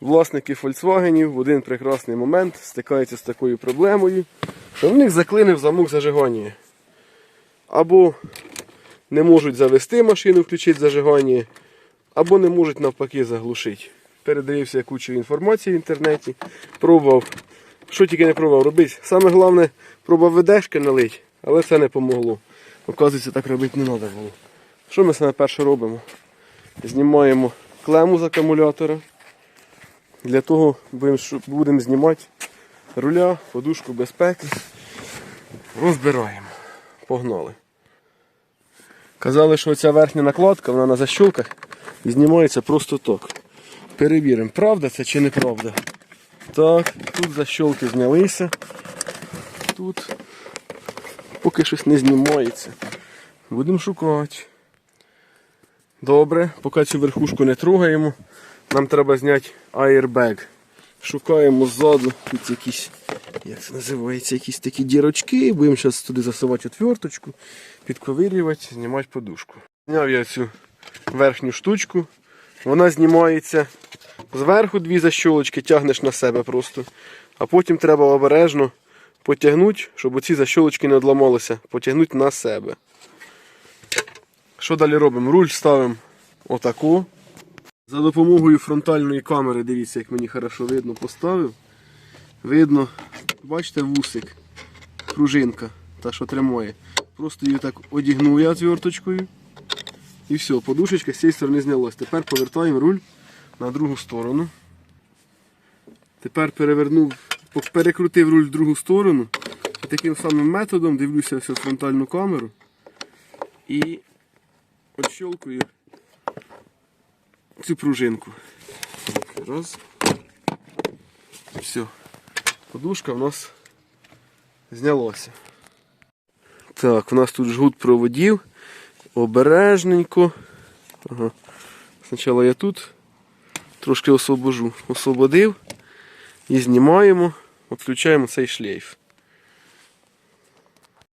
власники Volkswagen в один прекрасний момент стикаються з такою проблемою, що в них заклинив замок зажигання. Або не можуть завести машину, включити зажигання, або не можуть навпаки заглушити. Передивився кучу інформації в інтернеті, пробував, що тільки не пробував робити. Саме головне, пробував ведешки налить, але це не помогло. Оказується, так робити не треба було. Що ми саме перше робимо? Знімаємо клему з акумулятора. Для того будемо будемо знімати руля, подушку безпеки. Розбираємо. Погнали. Казали, що ця верхня накладка, вона на защолках і знімається просто так. Перевіримо, правда це чи неправда. Так, тут защолки знялися. Тут поки щось не знімається. Будемо шукати. Добре, поки цю верхушку не трогаємо, нам треба зняти airbag. Шукаємо ззаду, тут якісь, як це називається, якісь такі дірочки. Будемо зараз туди засувати отверточку, підковирювати, знімати подушку. Зняв я цю верхню штучку. Вона знімається зверху дві защолочки, тягнеш на себе просто. А потім треба обережно потягнути, щоб оці защолочки не одламалися, потягнути на себе. Що далі робимо? Руль ставимо отако. За допомогою фронтальної камери, дивіться, як мені хорошо видно, поставив. Видно, бачите, вусик, пружинка, та що тримає. Просто її так одігнув я зверточкою. І все, подушечка з цієї сторони знялась. Тепер повертаємо руль на другу сторону. Тепер перевернув, перекрутив руль в другу сторону. І таким самим методом дивлюся всю фронтальну камеру. І отщелкую цю пружинку. Раз. Все. Подушка в нас знялася. Так, у нас тут жгут проводів. Обережненько. Ага. Спочатку я тут трошки освобожу. Освободив і знімаємо, відключаємо цей шлейф.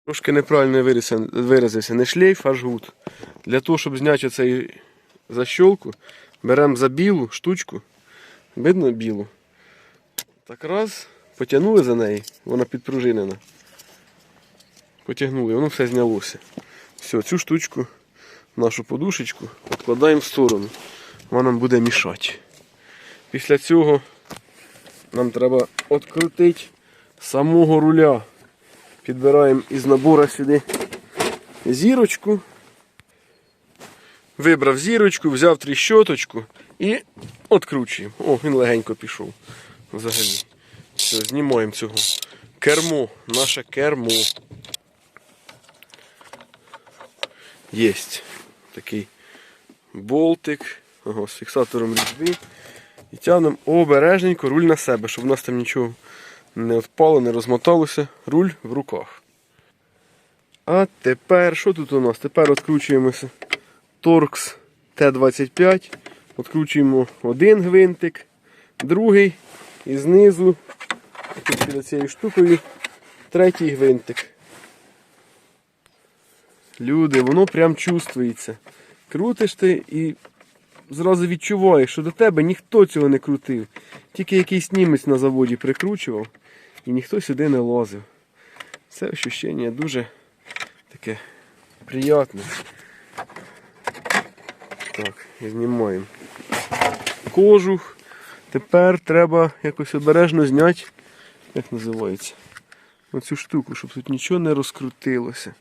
Трошки неправильно виразився-. Не шлейф, а жгут. Для того, щоб зняти цей защолку, беремо за білу штучку. Видно білу. Так раз, потягнули за неї, вона підпружинена. Потягнули, воно все знялося. Все, цю штучку, нашу подушечку, відкладаємо в сторону. Вона нам буде мішати. Після цього нам треба відкрутити самого руля. Підбираємо із набора сюди зірочку. Вибрав зірочку, взяв тріщоточку і відкручуємо. О, він легенько пішов. Взагалі. Все, знімаємо цього. Кермо, наше кермо. Єсть такий болтик ага, з фіксатором різьби. І тягнемо обережненько руль на себе, щоб у нас там нічого не впало, не розмоталося. Руль в руках. А тепер, що тут у нас? Тепер відкручуємося. Торкс Т-25. Відкручуємо один гвинтик, другий і знизу, під цією штукою, третій гвинтик. Люди, воно прям чувствується. Крутиш ти і зразу відчуваєш, що до тебе ніхто цього не крутив. Тільки якийсь німець на заводі прикручував і ніхто сюди не лазив. Це ощущення дуже таке приятне. Так, знімаємо кожух. Тепер треба якось обережно зняти, як називається, оцю штуку, щоб тут нічого не розкрутилося.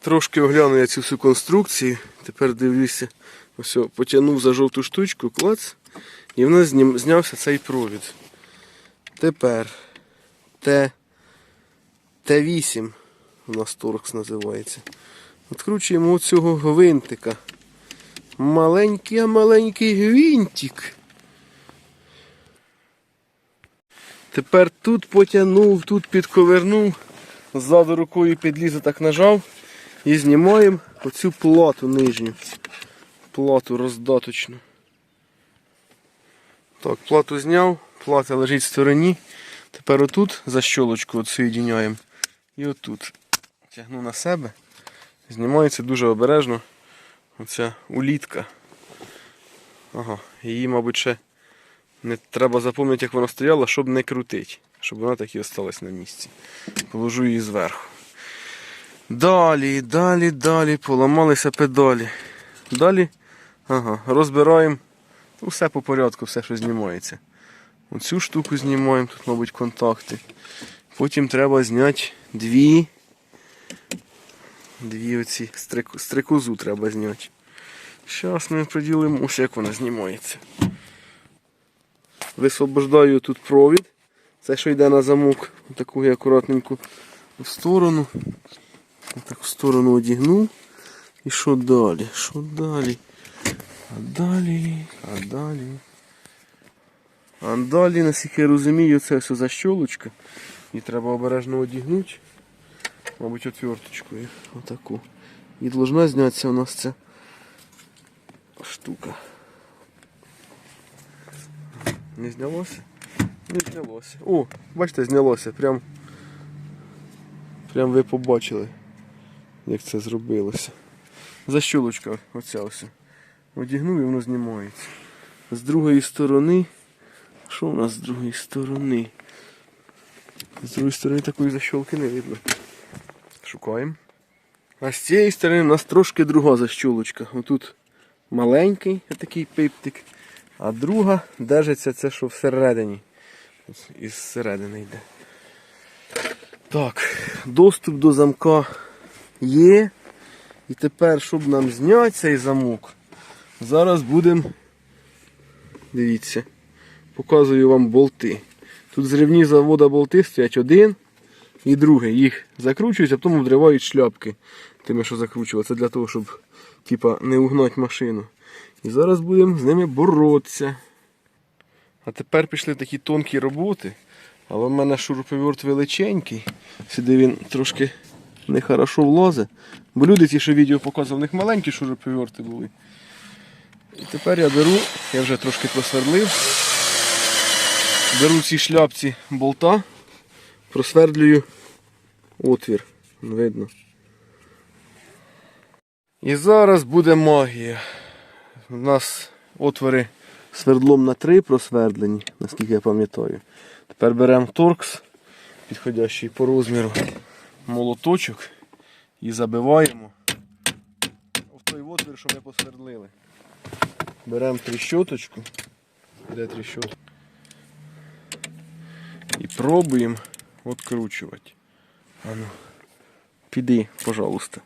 Трошки огляну я цю всю конструкцію. Тепер дивлюся, ось потягнув за жовту штучку, клац, і в нас знявся цей провід. Тепер Т8 у нас торкс називається. Відкручуємо оцього гвинтика. Маленький, а маленький гвинтик. Тепер тут потягнув, тут підковернув, ззаду рукою підлізу так нажав і знімаємо оцю плату нижню. Плату роздаточну. Так, плату зняв, плата лежить в стороні. Тепер отут защолочку от соєдиняємо. І отут. Тягну на себе. Знімається дуже обережно оця улітка. Ага, її, мабуть, ще не треба запам'ятати, як вона стояла, щоб не крутити. Щоб вона так і осталась на місці. Положу її зверху. Далі, далі, далі, поламалися педалі. Далі ага, розбираємо усе по порядку, все, що знімається. Оцю штуку знімаємо, тут, мабуть, контакти. Потім треба зняти дві. Дві оці стрику, стрикозу треба зняти. Зараз ми приділимо, як вона знімається. Висвобождаю тут провід. Це що йде на замок. Таку я акуратненько в сторону. Так в сторону одягну. І що далі? Що далі? А далі, а далі. А далі, наскільки я розумію, це все защолочка. І треба обережно одягнути. Мабуть, отверточкою. Отаку. І должна знятися у нас ця штука. Не знялося? Не знялося. О, бачите, знялося. Прям, прям ви побачили, як це зробилося. Защолочка оця ось. Одягнув і воно знімається. З другої сторони. Що у нас з другої сторони? З другої сторони такої защолки не видно. Шукаємо. А з цієї сторони у нас трошки друга защолочка. Отут маленький такий пиптик, а друга держиться це, що всередині. Ось Із середини йде. Так, доступ до замка є. І тепер, щоб нам зняти цей замок, зараз будемо. Дивіться, показую вам болти. Тут зривні завода болти стоять один і другий. Їх закручують, а потім вдривають шляпки. Тими, що закручували. Це для того, щоб типа, не угнати машину. І зараз будемо з ними боротися. А тепер пішли такі тонкі роботи. Але в мене шуруповерт величенький. Сюди він трошки нехорошо влазить. Бо люди ті, що відео показував, в них маленькі шуруповерти були. І тепер я беру, я вже трошки просвердлив. Беру ці шляпці болта, просвердлюю отвір. Видно. І зараз буде магія. У нас отвори свердлом на 3 просвердлені, наскільки я пам'ятаю. Тепер беремо торкс, підходящий по розміру молоточок і забиваємо в той отвір, що ми посвердлили. Беремо тріщоточку. Де тріщотка? І пробуємо відкручувати. Ану, піди, пожалуйста.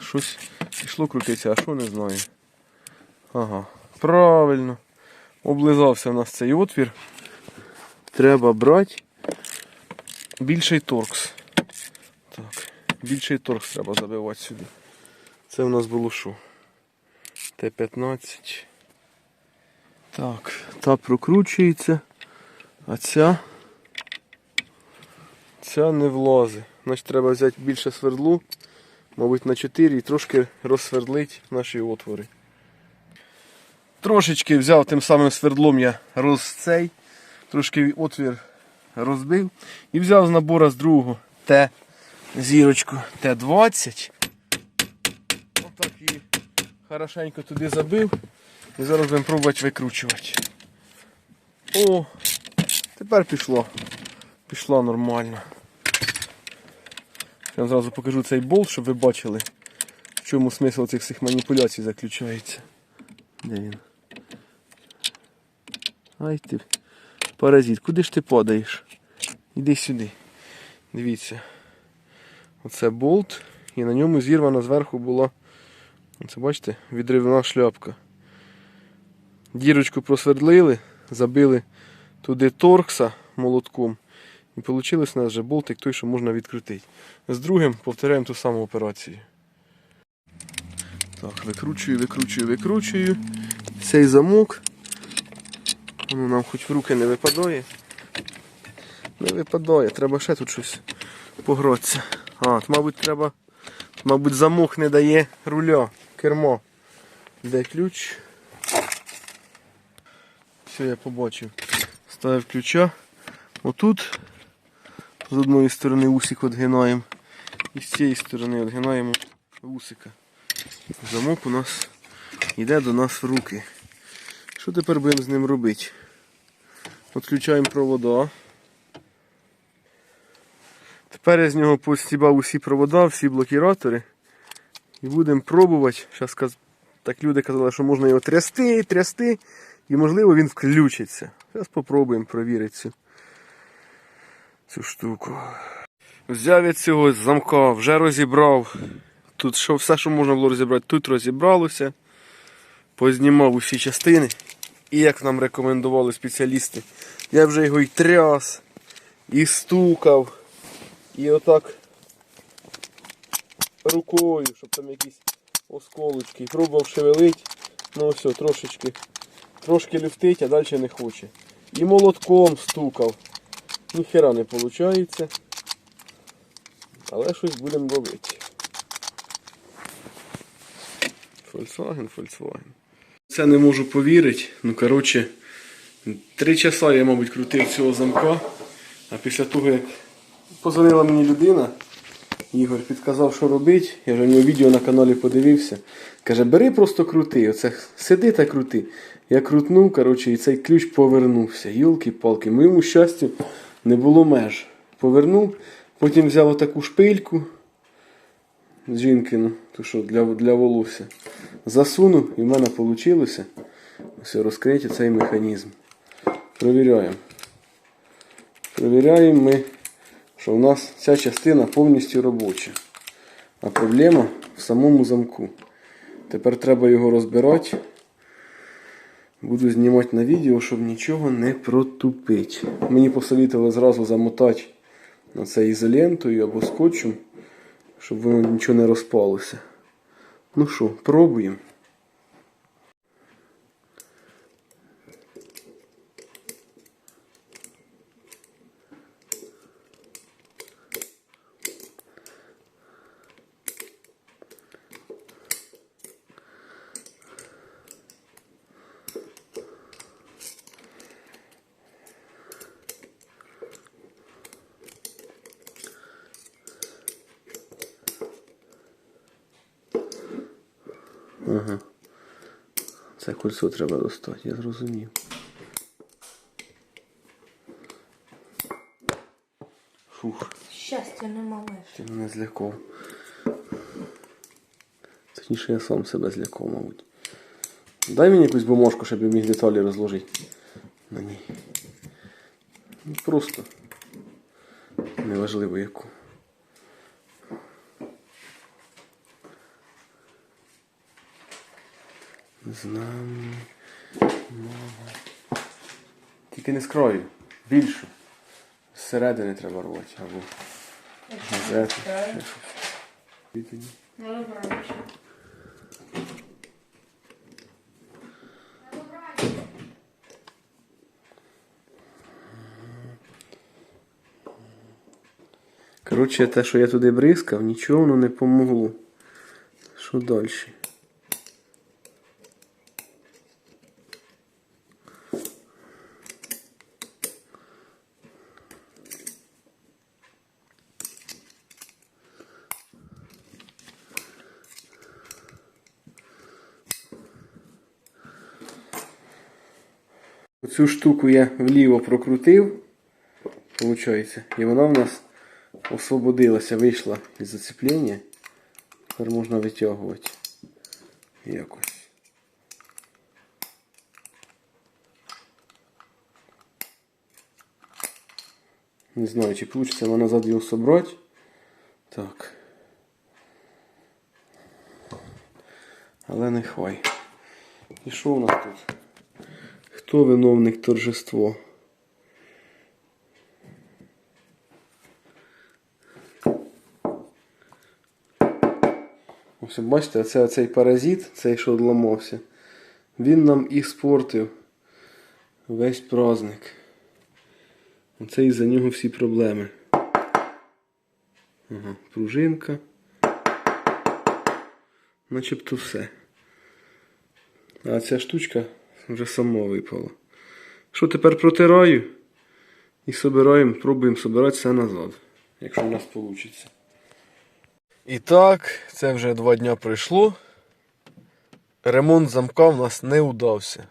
Щось пішло крутитися, а що не знаю. Ага, правильно. Облизався у нас цей отвір. Треба брати більший торкс. Так, більший торкс треба забивати сюди. Це у нас було що? Т-15. Так, та прокручується, а ця. Ця не влазить. Значить треба взяти більше свердлу, мабуть, на 4 і трошки розсвердлити наші отвори. Трошечки взяв тим самим свердлом я роз цей, трошки отвір розбив і взяв з набора з другого Т зірочку Т-20. Отак і хорошенько туди забив. І зараз будемо пробувати викручувати. О, тепер пішло. Пішло нормально. Я вам зразу покажу цей болт, щоб ви бачили, в чому смисл цих всіх маніпуляцій заключається. Де він? Ай ти, паразит, куди ж ти падаєш? Іди сюди. Дивіться. Оце болт, і на ньому зірвана зверху була, оце бачите, відривна шляпка. Дірочку просвердлили, забили туди торкса молотком. І вийшло у нас вже болтик той, що можна відкрутити. З другим повторяємо ту саму операцію. Так, викручую, викручую, викручую. Цей замок. Воно нам хоч в руки не випадає. Не випадає, треба ще тут щось погратися. А, мабуть, треба. Мабуть, замок не дає руля, кермо. Де ключ? Все, я побачив. Ставив ключа. Отут з одної сторони усик відгинаємо. І з цієї сторони відгинаємо усика. Замок у нас йде до нас в руки. Що тепер будемо з ним робити? Відключаємо провода. Тепер я з нього постібав усі провода, всі блокіратори. І будемо пробувати. Зараз так люди казали, що можна його трясти, трясти, і можливо він включиться. Зараз спробуємо провірити цю, цю штуку. Взяв я цього замка, вже розібрав. Тут що, все, що можна було розібрати, тут розібралося. Познімав усі частини. І як нам рекомендували спеціалісти, я вже його і тряс, і стукав. І отак рукою, щоб там якісь осколочки. Пробував шевелить. Ну все, трошечки. Трошки люфтить, а далі не хоче. І молотком стукав. Ніхера не виходить. Але щось будемо робити. Volkswagen, Volkswagen. Це не можу повірити. Ну, коротше, три часа я, мабуть, крутив цього замка. А після того, як позвонила мені людина, Ігор підказав, що робити. Я вже в нього відео на каналі подивився. Каже, бери просто крути. Оце сиди та крути. Я крутнув, коротше, і цей ключ повернувся. Йолки-палки, моєму щастю не було меж. Повернув, потім взяв отаку шпильку жінкину, то що для, для волосся. Засунув і в мене вийшло. Ось розкрити цей механізм. Провіряємо. Провіряємо ми, що в нас ця частина повністю робоча. А проблема в самому замку. Тепер треба його розбирати. Буду знімати на відео, щоб нічого не протупити. Мені посовітили зразу замотати на це ізолентою або скотчем, щоб воно нічого не розпалося. Ну що, пробуємо. Ага. Це кольцо треба достати, я зрозумів. Фух, Щастя нема меж. ти мене злякав. Точніше, я сам себе злякав, мабуть. Дай мені якусь бумажку, щоб я міг деталі розложити на ній. Ну, Просто неважливо яку. Знам. мова. Тільки не з краю. Більшу. Зсередини треба рвати або газету. Ну, добре. Коротше, те, що я туди бризкав, нічого воно не помогло. Що далі? Оцю штуку я вліво прокрутив, виходить, і вона в нас освободилася, вийшла із зацеплення. Тепер можна витягувати якось. Не знаю, чи вийде вона назад його собрати. Так. Але не хвай. І що у нас тут? Хто виновник торжество? Ось бачите, це оцей паразит, цей, що одламався, він нам і спортив весь праздник. Оце із-за нього всі проблеми. Ага, пружинка. Начебто все. А ця штучка вже сама випала. Що тепер протираю і собираємо, пробуємо собирати все назад, якщо в нас вийде. І так, це вже два дня пройшло. ремонт замка в нас не удався.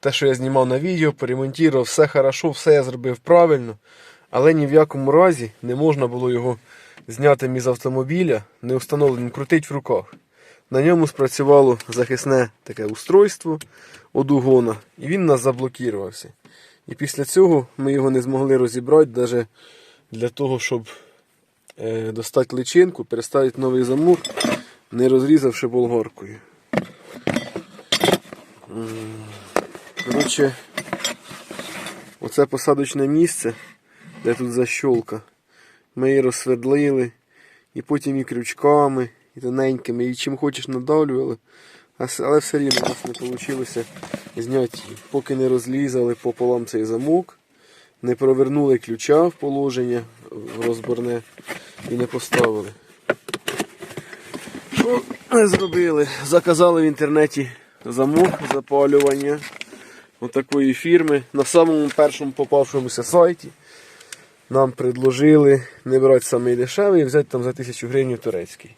Те, що я знімав на відео, поремонтував, все хорошо, все я зробив правильно, але ні в якому разі не можна було його зняти із автомобіля, не встановленим, крутить в руках. На ньому спрацювало захисне таке устройство одугона, і він нас заблокувався. І після цього ми його не змогли розібрати навіть для того, щоб е, достати личинку, переставити новий замок, не розрізавши болгаркою. Коротше, оце посадочне місце, де тут защолка. Ми її розсвердлили, і потім і крючками, і тоненькими, і чим хочеш надавлювали. Але все рівно у нас не вийшло зняти, поки не розлізали пополам цей замок, не провернули ключа в положення розборне і не поставили. Що ми зробили? Заказали в інтернеті замок запалювання отакої фірми на самому першому попавшомуся сайті. Нам предложили не брати самий дешевий, взяти там за 1000 гривень турецький.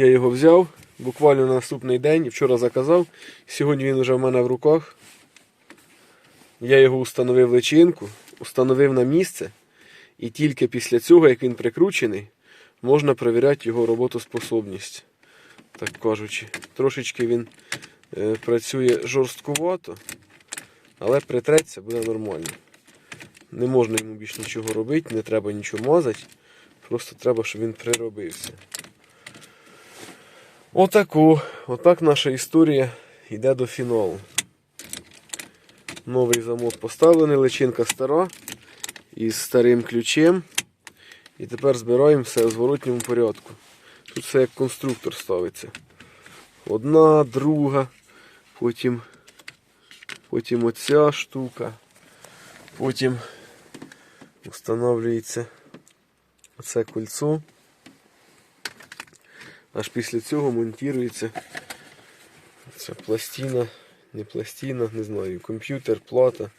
Я його взяв буквально на наступний день, вчора заказав. Сьогодні він вже в мене в руках. Я його установив личинку, установив на місце. І тільки після цього, як він прикручений, можна перевіряти його роботоспособність. Так кажучи. Трошечки він е, працює жорсткувато, але притреться буде нормально. Не можна йому більш нічого робити, не треба нічого мазати. Просто треба, щоб він приробився. Отаку, отак наша історія йде до фіналу. Новий замок поставлений, личинка стара із старим ключем. І тепер збираємо все у зворотньому порядку. Тут все як конструктор ставиться. Одна, друга, потім, потім оця штука, потім встановлюється оце кольцо. Аж після цього монтується ця пластина, не пластина, не знаю, комп'ютер, плата,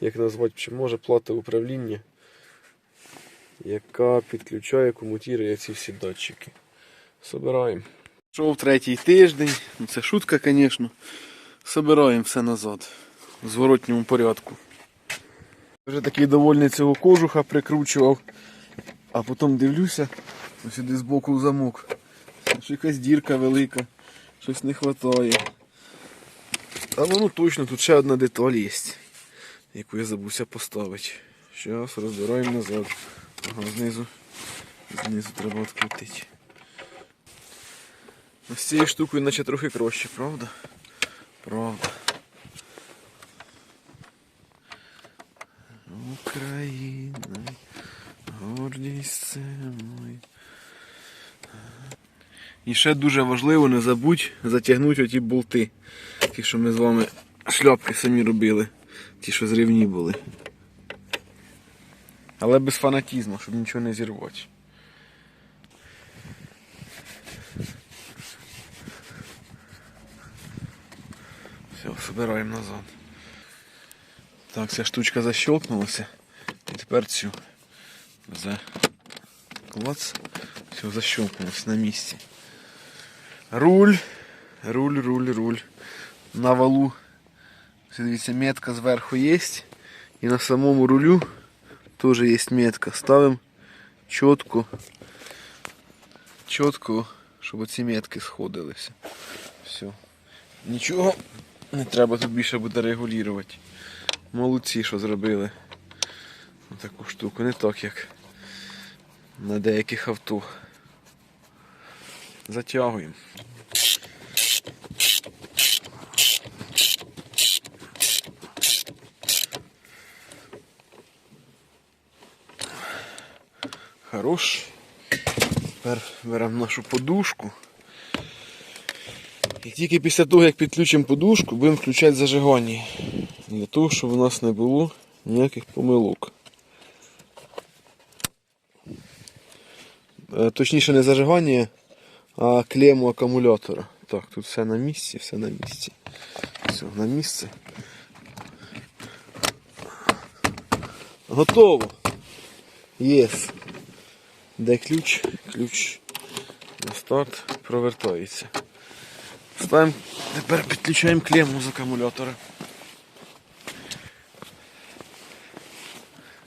як назвати, чи може плата управління, яка підключає, комутує ці всі датчики. Собираємо. Пішов третій тиждень, ну це шутка, звісно. Собираємо все назад в зворотньому порядку. Вже такий довольний цього кожуха прикручував, а потім дивлюся, ось сюди збоку замок. Що якась дірка велика, щось не вистачає. А воно точно тут ще одна деталь є, яку я забувся поставити. Зараз розбираємо назад. Ага, знизу. Знизу треба відкрутити. Ну, З цією штукою наче трохи краще, правда? Правда. І ще дуже важливо не забудь затягнути оті болти. Ті, що ми з вами шляпки самі робили. Ті, що зрівні були. Але без фанатізму, щоб нічого не зірвати. Все, собираємо назад. Так, ця штучка защелкнулася. І тепер цю за клац. Все, защелкнулось на місці. Руль, руль, руль, руль. На валу. Дивіться, метка зверху є. І на самому рулю теж є метка. Ставимо чітко, чітко, щоб оці метки сходилися. Все. Нічого не треба тут більше буде регулювати. Молодці, що зробили таку штуку, не так як на деяких авто. Затягуємо. Хорош. Тепер беремо нашу подушку. І тільки після того, як підключимо подушку, будемо включати зажигання. Для того, щоб у нас не було ніяких помилок. Е, Точніше не зажигання, а клему акумулятора. Так, тут все на місці, все на місці. Все, на місце. Готово. Єс. Де ключ? Ключ на старт провертається. Ставимо, тепер підключаємо клемму з акумулятора.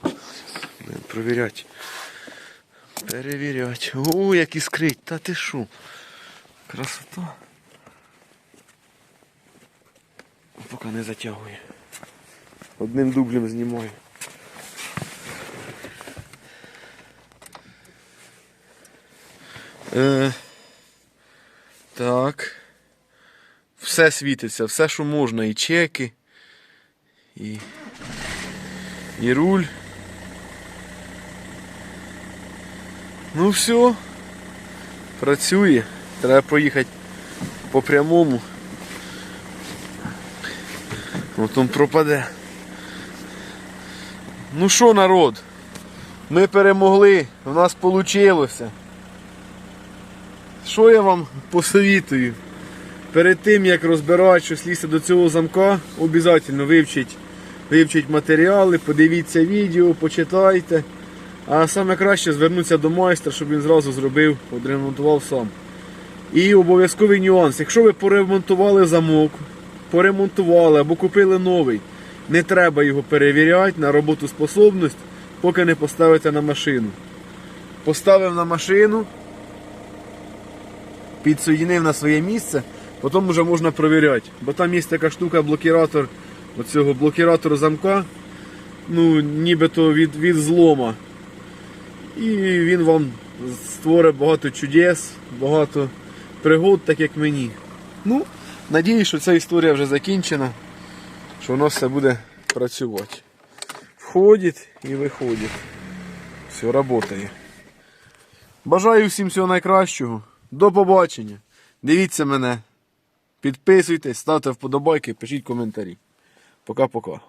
Будемо Провіряти. Перевіряти. О, як іскрить, та ти шо? Красота. Поки не затягує. Одним дублем знімаю. Е, так. Все світиться, все, що можна, і чеки, і, і руль. Ну все. Працює. Треба проїхати по прямому. Потім пропаде. Ну що, народ? Ми перемогли, у нас вийшло. Що я вам посовітую? Перед тим як розбирати щось лізти до цього замка, обов'язково вивчіть, вивчіть матеріали, подивіться відео, почитайте. А саме краще звернутися до майстра, щоб він зразу зробив, відремонтував сам. І обов'язковий нюанс. Якщо ви поремонтували замок, поремонтували або купили новий, не треба його перевіряти на роботоспособність, поки не поставите на машину. Поставив на машину, підсоєдинив на своє місце, потім вже можна перевіряти. Бо там є така штука, блокіратор оцього блокіратор замка, ну, нібито від, від злома. І він вам створить багато чудес, багато пригод, так як мені. Ну, надіюсь, що ця історія вже закінчена, що воно все буде працювати. Входить і виходить. Все працює. Бажаю всім всього найкращого. До побачення. Дивіться мене. Підписуйтесь, ставте вподобайки, пишіть коментарі. Пока-пока.